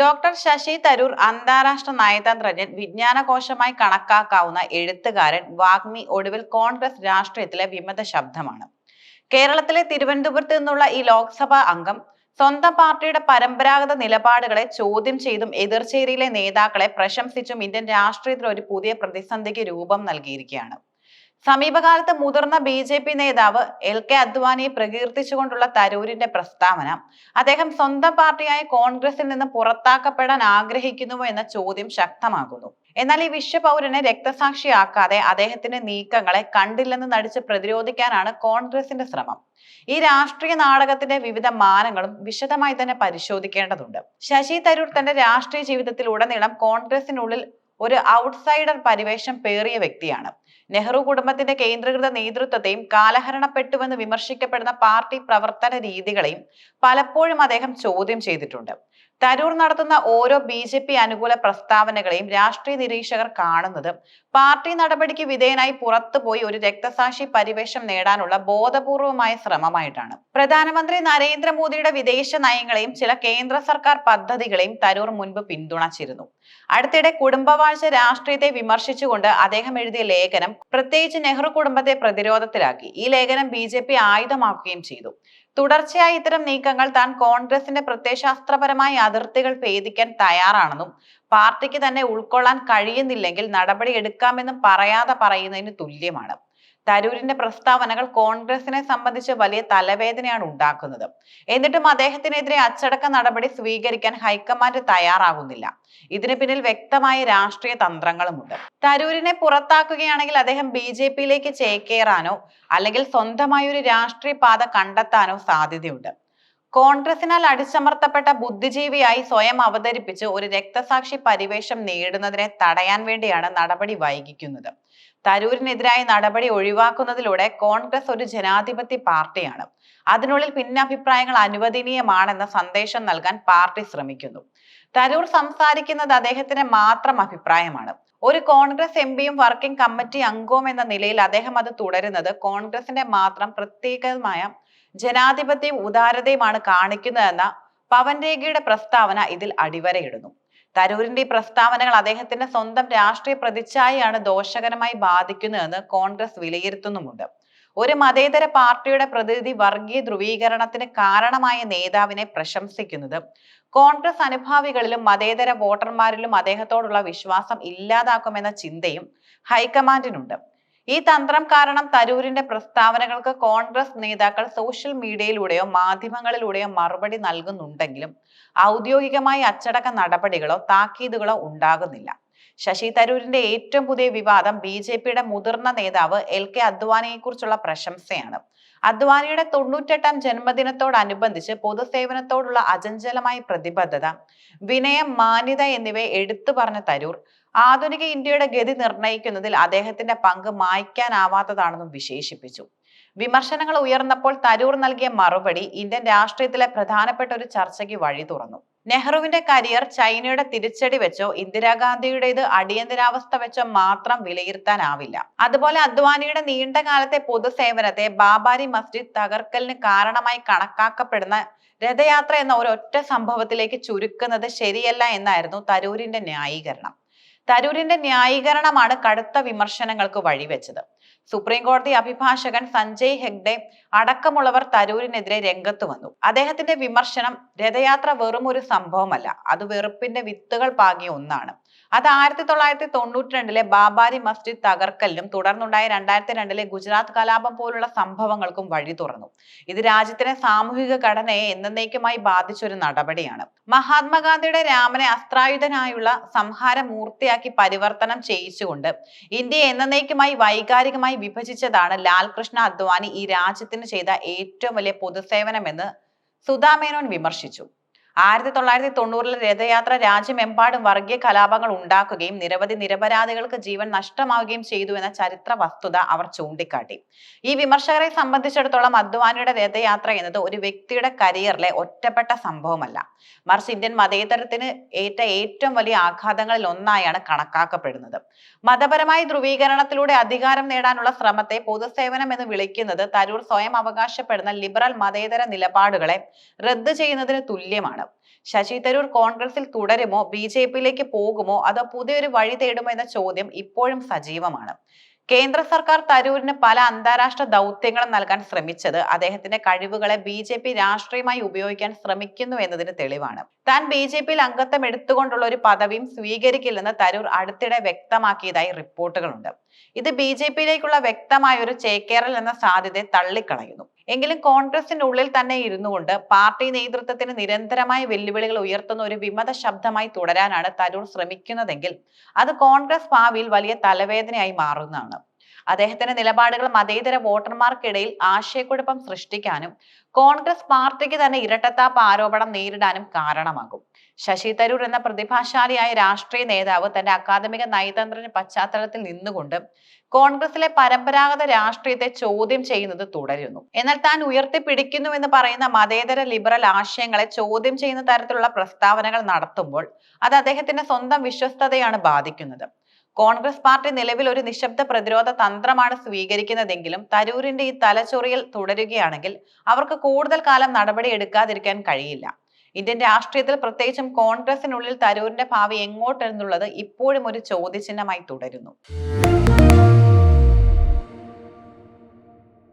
Doctor Sasi Tharoor അന്താരാഷ്ട്ര നയതന്ത്രജ്ഞൻ വിജ്ഞാനകോശമായി കണക്കാക്കാവുന്ന എഴുത്തുകാരൻ വാഗ്മി ഒടുവിൽ കോൺഗ്രസ് രാഷ്ട്രീയത്തിലെ വിമത ശബ്ദമാണ്. കേരളത്തിലെ തിരുവനന്തപുരത്ത് നിന്നുള്ള ഈ ലോക്സഭാ അംഗം സ്വന്തം പാർട്ടിയുടെ പരമ്പരാഗത നിലപാടുകളെ ചോദ്യം ചെയ്തും എതിർചേരിയിലെ നേതാക്കളെ പ്രശംസിച്ചും ഇന്ത്യൻ രാഷ്ട്രീയത്തിൽ ഒരു പുതിയ പ്രതിസന്ധിക്ക് രൂപം നൽകിയിരിക്കുകയാണ്. സമീപകാലത്ത് മുതിർന്ന ബി ജെ പി നേതാവ് എൽ കെ അദ്വാനിയെ പ്രകീർത്തിച്ചുകൊണ്ടുള്ള തരൂരിന്റെ പ്രസ്താവന. അദ്ദേഹം സ്വന്തം പാർട്ടിയായ കോൺഗ്രസിൽ നിന്ന് പുറത്താക്കപ്പെടാൻ ആഗ്രഹിക്കുന്നുവോ എന്ന ചോദ്യം ശക്തമാകുന്നു. എന്നാൽ ഈ വിശ്വപൗരനെ രക്തസാക്ഷിയാക്കാതെ അദ്ദേഹത്തിന്റെ നീക്കങ്ങളെ കണ്ടില്ലെന്ന് നടിച്ച് പ്രതിരോധിക്കാനാണ് കോൺഗ്രസിന്റെ ശ്രമം. ഈ രാഷ്ട്രീയ നാടകത്തിന്റെ വിവിധ മാനങ്ങളും വിശദമായി തന്നെ പരിശോധിക്കേണ്ടതുണ്ട്. ശശി തരൂർ തന്റെ രാഷ്ട്രീയ ജീവിതത്തിൽ ഉടനീളം കോൺഗ്രസിനുള്ളിൽ ഒരു ഔട്ട്സൈഡർ പരിവേഷം പേറിയ വ്യക്തിയാണ്. നെഹ്റു കുടുംബത്തിന്റെ കേന്ദ്രീകൃത നേതൃത്വത്തെയും കാലഹരണപ്പെട്ടുവെന്ന് വിമർശിക്കപ്പെടുന്ന പാർട്ടി പ്രവർത്തന രീതികളെയും പലപ്പോഴും അദ്ദേഹം ചോദ്യം ചെയ്തിട്ടുണ്ട്. തരൂർ നടത്തുന്ന ഓരോ ബി ജെ പി അനുകൂല പ്രസ്താവനകളെയും രാഷ്ട്രീയ നിരീക്ഷകർ കാണുന്നത്. പാർട്ടി നടപടിക്ക് വിധേയനായി പുറത്തുപോയി ഒരു രക്തസാക്ഷി പരിവേഷം നേടാനുള്ള ബോധപൂർവമായ ശ്രമമായിട്ടാണ്. പ്രധാനമന്ത്രി നരേന്ദ്രമോദിയുടെ വിദേശ നയങ്ങളെയും ചില കേന്ദ്ര സർക്കാർ പദ്ധതികളെയും തരൂർ മുൻപ് പിന്തുണച്ചിരുന്നു. അടുത്തിടെ കുടുംബവാഴ്ച രാഷ്ട്രീയത്തെ വിമർശിച്ചുകൊണ്ട് അദ്ദേഹം എഴുതിയ ലേഖനം പ്രത്യേകിച്ച് നെഹ്റു കുടുംബത്തെ പ്രതിരോധത്തിലാക്കി. ഈ ലേഖനം ബി ആയുധമാക്കുകയും ചെയ്തു. തുടർച്ചയായി ഇത്തരം നീക്കങ്ങൾ താൻ കോൺഗ്രസിന്റെ പ്രത്യയശാസ്ത്രപരമായ അതിർത്തികൾ ഭേദിക്കാൻ തയ്യാറാണെന്നും പാർട്ടിക്ക് തന്നെ ഉൾക്കൊള്ളാൻ കഴിയുന്നില്ലെങ്കിൽ നടപടി എടുക്കാമെന്നും പറയാതെ പറയുന്നതിന് തുല്യമാണ്. തരൂരിന്റെ പ്രസ്താവനകൾ കോൺഗ്രസിനെ സംബന്ധിച്ച് വലിയ തലവേദനയാണ് ഉണ്ടാക്കുന്നത്. എന്നിട്ടും അദ്ദേഹത്തിനെതിരെ അച്ചടക്ക നടപടി സ്വീകരിക്കാൻ ഹൈക്കമാൻഡ് തയ്യാറാകുന്നില്ല ഇതിന് പിന്നിൽ വ്യക്തമായ രാഷ്ട്രീയ തന്ത്രങ്ങളുമുണ്ട്. തരൂരിനെ പുറത്താക്കുകയാണെങ്കിൽ അദ്ദേഹം ബി ജെ പിയിലേക്ക് ചേക്കേറാനോ അല്ലെങ്കിൽ സ്വന്തമായ ഒരു രാഷ്ട്രീയ പാത കണ്ടെത്താനോ സാധ്യതയുണ്ട്. കോൺഗ്രസിനാൽ അടിച്ചമർത്തപ്പെട്ട ബുദ്ധിജീവിയായി സ്വയം അവതരിപ്പിച്ച് ഒരു രക്തസാക്ഷി പരിവേഷം നേടുന്നതിനെ തടയാൻ വേണ്ടിയാണ് നടപടി വൈകിക്കുന്നത്. തരൂരിനെതിരായ നടപടി ഒഴിവാക്കുന്നതിലൂടെ കോൺഗ്രസ് ഒരു ജനാധിപത്യ പാർട്ടിയാണ്. അതിനുള്ളിൽ ഭിന്നാഭിപ്രായങ്ങൾ അനുവദനീയമാണെന്ന സന്ദേശം നൽകാൻ പാർട്ടി ശ്രമിക്കുന്നു. തരൂർ സംസാരിക്കുന്നത് അദ്ദേഹത്തിന്റെ മാത്രം അഭിപ്രായമാണ്. ഒരു കോൺഗ്രസ് എം പിയും വർക്കിംഗ് കമ്മിറ്റി അംഗവും എന്ന നിലയിൽ അദ്ദേഹം അത് തുടരുന്നത് കോൺഗ്രസിന്റെ മാത്രം പ്രത്യേകമായ ജനാധിപത്യവും ഉദാരതയുമാണ് കാണിക്കുന്നതെന്ന പവൻ രേഖയുടെ പ്രസ്താവന ഇതിൽ അടിവരയിടുന്നു. തരൂരിന്റെ ഈ പ്രസ്താവനകൾ അദ്ദേഹത്തിന്റെ സ്വന്തം രാഷ്ട്രീയ പ്രതിച്ഛായയാണ് ദോഷകരമായി ബാധിക്കുന്നതെന്ന് കോൺഗ്രസ് വിലയിരുത്തുന്നുമുണ്ട്. ഒരു മതേതര പാർട്ടിയുടെ പ്രതിനിധി വർഗീയ ധ്രുവീകരണത്തിന് കാരണമായ നേതാവിനെ പ്രശംസിക്കുന്നത് കോൺഗ്രസ് അനുഭാവികളിലും മതേതര വോട്ടർമാരിലും അദ്ദേഹത്തോടുള്ള വിശ്വാസം ഇല്ലാതാക്കുമെന്ന ചിന്തയും ഹൈക്കമാൻഡിനുണ്ട്. ഈ തന്ത്രം കാരണം തരൂരിന്റെ പ്രസ്താവനകൾക്ക് കോൺഗ്രസ് നേതാക്കൾ സോഷ്യൽ മീഡിയയിലൂടെയോ മാധ്യമങ്ങളിലൂടെയോ മറുപടി നൽകുന്നുണ്ടെങ്കിലും ഔദ്യോഗികമായി അച്ചടക്ക നടപടികളോ താക്കീതുകളോ ഉണ്ടാകുന്നില്ല. ശശി തരൂരിന്റെ ഏറ്റവും പുതിയ വിവാദം ബി ജെ പിയുടെ മുതിർന്ന നേതാവ് എൽ കെ അദ്വാനിയെ കുറിച്ചുള്ള പ്രശംസയാണ്. അദ്വാനിയുടെ തൊണ്ണൂറ്റെട്ടാം ജന്മദിനത്തോടനുബന്ധിച്ച് പൊതുസേവനത്തോടുള്ള അചഞ്ചലമായ പ്രതിബദ്ധത വിനയം മാന്യത എന്നിവയെ എടുത്തു പറഞ്ഞ തരൂർ ആധുനിക ഇന്ത്യയുടെ ഗതി നിർണയിക്കുന്നതിൽ അദ്ദേഹത്തിന്റെ പങ്ക് മായ്ക്കാനാവാത്തതാണെന്നും വിശേഷിപ്പിച്ചു. വിമർശനങ്ങൾ ഉയർന്നപ്പോൾ തരൂർ നൽകിയ മറുപടി ഇന്ത്യൻ രാഷ്ട്രീയത്തിലെ പ്രധാനപ്പെട്ട ഒരു ചർച്ചയ്ക്ക് വഴി തുറന്നു. നെഹ്റുവിന്റെ കരിയർ ചൈനയുടെ തിരിച്ചടി വെച്ചോ ഇന്ദിരാഗാന്ധിയുടേത് അടിയന്തരാവസ്ഥ വെച്ചോ മാത്രം വിലയിരുത്താനാവില്ല. അതുപോലെ അദ്വാനിയുടെ നീണ്ട കാലത്തെ പൊതുസേവനത്തെ ബാബാരി മസ്ജിദ് തകർക്കലിന് കാരണമായി കണക്കാക്കപ്പെടുന്ന രഥയാത്ര എന്ന ഒരൊറ്റ സംഭവത്തിലേക്ക് ചുരുക്കുന്നത് ശരിയല്ല എന്നായിരുന്നു തരൂരിന്റെ ന്യായീകരണം. തരൂരിന്റെ ന്യായീകരണമാണ് കടുത്ത വിമർശനങ്ങൾക്ക് വഴിവെച്ചത്. സുപ്രീം കോടതി അഭിഭാഷകൻ സഞ്ജയ് ഹെഗ്ഡെ അടക്കമുള്ളവർ തരൂരിനെതിരെ രംഗത്ത് വന്നു. അദ്ദേഹത്തിന്റെ വിമർശനം രഥയാത്ര വെറും ഒരു സംഭവമല്ല. അത് വെറുപ്പിന്റെ വിത്തുകൾ പാകിയ ഒന്നാണ്. അത് ആയിരത്തി തൊള്ളായിരത്തി തൊണ്ണൂറ്റി രണ്ടിലെ ബാബാരി മസ്ജിദ് തകർക്കലിനും തുടർന്നുണ്ടായ രണ്ടായിരത്തി രണ്ടിലെ ഗുജറാത്ത് കലാപം പോലുള്ള സംഭവങ്ങൾക്കും വഴി തുറന്നു. ഇത് രാജ്യത്തിന്റെ സാമൂഹിക ഘടനയെ എന്നേക്കുമായി ബാധിച്ചൊരു നടപടിയാണ്. മഹാത്മാഗാന്ധിയുടെ രാമനെ അസ്ത്രായുധനായുള്ള സംഹാര മൂർത്തിയാക്കി പരിവർത്തനം ചെയ്യിച്ചുകൊണ്ട് ഇന്ത്യ എന്നേക്കുമായി വൈകാരികമായി വിഭജിച്ചതാണ് ലാൽകൃഷ്ണ അദ്വാനി ഈ രാജ്യത്തിന് ചെയ്ത ഏറ്റവും വലിയ പൊതുസേവനമെന്ന് സുധാമേനോൻ വിമർശിച്ചു. ആയിരത്തി തൊള്ളായിരത്തി തൊണ്ണൂറിലെ രഥയാത്ര രാജ്യമെമ്പാടും വർഗീയ കലാപങ്ങൾ ഉണ്ടാക്കുകയും നിരവധി നിരപരാധികൾക്ക് ജീവൻ നഷ്ടമാവുകയും ചെയ്തു എന്ന ചരിത്ര വസ്തുത അവർ ചൂണ്ടിക്കാട്ടി. ഈ വിമർശകരെ സംബന്ധിച്ചിടത്തോളം അദ്വാനിയുടെ രഥയാത്ര എന്നത് ഒരു വ്യക്തിയുടെ കരിയറിലെ ഒറ്റപ്പെട്ട സംഭവമല്ല. മറിച്ച് ഇന്ത്യൻ മതേതരത്തിന് ഏറ്റ ഏറ്റവും വലിയ ആഘാതങ്ങളിൽ ഒന്നായാണ് കണക്കാക്കപ്പെടുന്നത്. മതപരമായ ധ്രുവീകരണത്തിലൂടെ അധികാരം നേടാനുള്ള ശ്രമത്തെ പൊതുസേവനം എന്ന് വിളിക്കുന്നത് തരൂർ സ്വയം അവകാശപ്പെടുന്ന ലിബറൽ മതേതര നിലപാടുകളെ റദ്ദ് ചെയ്യുന്നതിന് തുല്യമാണ്. സജീവമാണ് ശശി തരൂർ കോൺഗ്രസിൽ തുടരുമോ? ബി ജെ പിയിലേക്ക് പോകുമോ? അതോ പുതിയൊരു വഴി തേടുമോ എന്ന ചോദ്യം ഇപ്പോഴും സജീവമാണ്. കേന്ദ്ര സർക്കാർ തരൂരിന് പല അന്താരാഷ്ട്ര ദൗത്യങ്ങളും നൽകാൻ ശ്രമിച്ചത്. അദ്ദേഹത്തിന്റെ കഴിവുകളെ ബി ജെ പി രാഷ്ട്രീയമായി ഉപയോഗിക്കാൻ ശ്രമിക്കുന്നു എന്നതിന് തെളിവാണ്. താൻ ബി ജെ പിയിൽ അംഗത്വം എടുത്തുകൊണ്ടുള്ള ഒരു പദവിയും സ്വീകരിക്കില്ലെന്ന് തരൂർ അടുത്തിടെ വ്യക്തമാക്കിയതായി റിപ്പോർട്ടുകളുണ്ട്. ഇത് ബി ജെ പിയിലേക്കുള്ള വ്യക്തമായ ഒരു ചേക്കേറൽ എന്ന സാധ്യതയെ തള്ളിക്കളയുന്നു. എങ്കിലും കോൺഗ്രസിന്റെ ഉള്ളിൽ തന്നെ ഇരുന്നു കൊണ്ട് പാർട്ടി നേതൃത്വത്തിന് നിരന്തരമായ വെല്ലുവിളികൾ ഉയർത്തുന്ന ഒരു വിമത ശബ്ദമായി തുടരാനാണ് തരൂർ ശ്രമിക്കുന്നതെങ്കിൽ അത് കോൺഗ്രസ് ഭാവിയിൽ വലിയ തലവേദനയായി മാറുന്നതാണ്. അദ്ദേഹത്തിന്റെ നിലപാടുകൾ മതേതര വോട്ടർമാർക്കിടയിൽ ആശയക്കുഴപ്പം സൃഷ്ടിക്കാനും കോൺഗ്രസ് പാർട്ടിക്ക് തന്നെ ഇരട്ടത്താപ്പ് ആരോപണം നേരിടാനും കാരണമാകും. ശശി തരൂർ എന്ന പ്രതിഭാശാലിയായ രാഷ്ട്രീയ നേതാവ് തന്റെ അക്കാദമിക നയതന്ത്രന്റെ പശ്ചാത്തലത്തിൽ നിന്നുകൊണ്ട് കോൺഗ്രസിലെ പരമ്പരാഗത രാഷ്ട്രീയത്തെ ചോദ്യം ചെയ്യുന്നത് തുടരുന്നു. എന്നാൽ താൻ ഉയർത്തിപ്പിടിക്കുന്നു എന്ന് പറയുന്ന മതേതര ലിബറൽ ആശയങ്ങളെ ചോദ്യം ചെയ്യുന്ന തരത്തിലുള്ള പ്രസ്താവനകൾ നടത്തുമ്പോൾ അത് അദ്ദേഹത്തിന്റെ സ്വന്തം വിശ്വസ്തതയാണ് ബാധിക്കുന്നത്. കോൺഗ്രസ് പാർട്ടി നിലവിൽ ഒരു നിശബ്ദ പ്രതിരോധ തന്ത്രമാണ് സ്വീകരിക്കുന്നതെങ്കിലും തരൂരിന്റെ ഈ തലച്ചൊറിയൽ തുടരുകയാണെങ്കിൽ അവർക്ക് കൂടുതൽ കാലം നടപടി എടുക്കാതിരിക്കാൻ കഴിയില്ല. ഇന്ത്യൻ രാഷ്ട്രീയത്തിൽ പ്രത്യേകിച്ചും കോൺഗ്രസിനുള്ളിൽ തരൂരിന്റെ ഭാവി എങ്ങോട്ടെന്നുള്ളത് ഇപ്പോഴും ഒരു ചോദ്യചിഹ്നമായി തുടരുന്നു.